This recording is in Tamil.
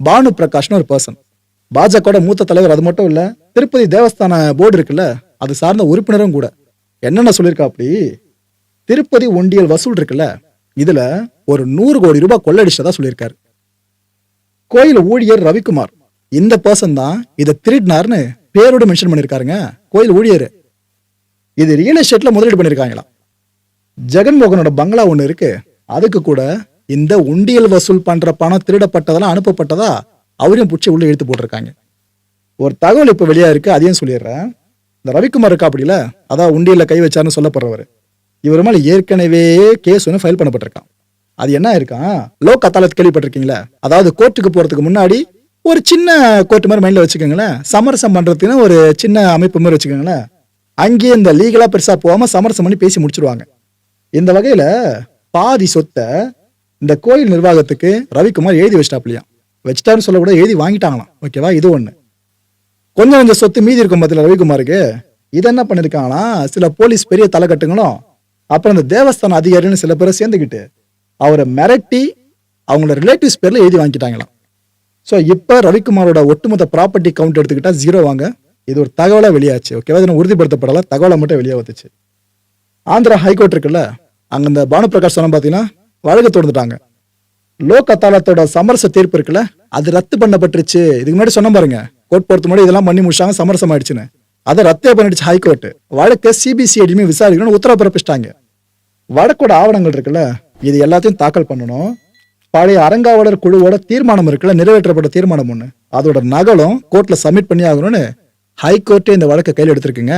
பானு பிரகாஷ்னு ஒரு பர்சன் பாஜகவோட மூத்த தலைவர் அது மட்டும் இல்ல திருப்பதி தேவஸ்தான போர்டு இருக்குல்ல அது சார்ந்த உறுப்பினரும் கூட. என்னென்ன சொல்லியிருக்கா அப்படி திருப்பதி ஒண்டியல் வசூல் இருக்குல்ல இதுல ஒரு நூறு கோடி ரூபாய் கொள்ளடிச்சதா சொல்லியிருக்காரு. கோயில் ஊழியர் ரவிக்குமார். இந்த பர்சன் தான் இதை திருடினார்னு பேரோட மென்ஷன் பண்ணியிருக்காருங்க கோயில் ஊழியர். இது ரியல் எஸ்டேட்ல முதலீடு பண்ணியிருக்காங்களா ஜெகன்மோகனோட பங்களா ஒன்று இருக்கு அதுக்கு கூட இந்த உண்டியல் வசூல் பண்ற பணம் திருடப்பட்டதெல்லாம் அனுப்பப்பட்டதா? அவரையும் பிடிச்சி உள்ள இழுத்து போட்டிருக்காங்க. ஒரு தகவல் இப்ப வெளியா இருக்கு அதையும் சொல்லிடுறேன். இந்த ரவிக்குமார் இருக்கா அப்படில அதான் உண்டியலில் கை வச்சாருன்னு சொல்லப்படுறவர். இவர் மேலே ஏற்கனவே கேஸ் ஒன்று ஃபைல் பண்ணப்பட்டிருக்கான். அது என்ன இருக்கான் லோக் அதாலத் கேள்விப்பட்டிருக்கீங்களா? அதாவது கோர்ட்டுக்கு போறதுக்கு முன்னாடி ஒரு சின்ன கோர்ட் மாதிரி மைண்ட்ல வச்சுக்கோங்களேன். சமரசம் பண்றதுக்குன்னு ஒரு சின்ன அமைப்பு மாதிரி வச்சுக்கோங்களேன். அங்கேயே இந்த லீகலா பெருசா போகாம சமரசம் பண்ணி பேசி முடிச்சிருவாங்க. இந்த வகையில பாதி சொத்தை இந்த கோயில் நிர்வாகத்துக்கு ரவிக்குமார் எழுதி வச்சிட்டாப்லையாம் வச்சிட்டாருன்னு சொல்ல கூட எழுதி வாங்கிட்டாங்களாம். ஓகேவா? இது ஒண்ணு. கொஞ்சம் கொஞ்சம் சொத்து மீதி இருக்கும் பத்தில ரவிக்குமாருக்கு? இது என்ன பண்ணிருக்காங்கன்னா சில போலீஸ் பெரிய தலைக்கட்டுங்களும் அப்புறம் இந்த தேவஸ்தான அதிகாரின்னு சில பேரை சேர்ந்துக்கிட்டு அவரை மிரட்டி அவங்களோட ரிலேட்டிவ்ஸ் பேர்ல எழுதி வாங்கிட்டாங்களாம். ஸோ இப்போ ரவிக்குமாரோட ஒட்டுமொத்த ப்ராப்பர்ட்டி கவுண்ட் எடுத்துக்கிட்டா ஜீரோ வாங்க. இது ஒரு தகவலாக வெளியாச்சு. ஓகேவா? இது உறுதிப்படுத்தப்படல? தகவலை மட்டும் வெளியே வந்துச்சு ஆந்திரா ஹைகோர்ட் இருக்குல்ல அங்கே இந்த பானுபிரகாஷ் சொன்ன பார்த்தீங்கன்னா வழக்கு தொடர்ந்துட்டாங்க லோக் அதாலத்தோட சமரச தீர்ப்பு இருக்குல்ல அது ரத்து பண்ணப்பட்டுருச்சு. இதுக்கு முன்னாடி சொன்ன பாருங்க கோர்ட் போறது முன்னாடி இதெல்லாம் பண்ணி முடிச்சாங்க சமரசம் ஆயிடுச்சுன்னு. அதை ரத்தே பண்ணிடுச்சு ஹைகோர்ட் வழக்கை சிபிசிஐடியுமே விசாரிக்கணும்னு உத்தரவு பிறப்பிச்சிட்டாங்க வழக்கோட ஆவணங்கள் இருக்குல்ல இது எல்லாத்தையும் தாக்கல் பண்ணணும். பழைய அரங்காவலர் குழுவோட தீர்மானம் இருக்குல்ல நிறைவேற்றப்பட்ட தீர்மானம் ஒன்று அதோட நகலும் கோர்ட்டில் சப்மிட் பண்ணி ஆகணும்னு ஹைகோர்ட்டே இந்த வழக்கை கையில் எடுத்திருக்குங்க.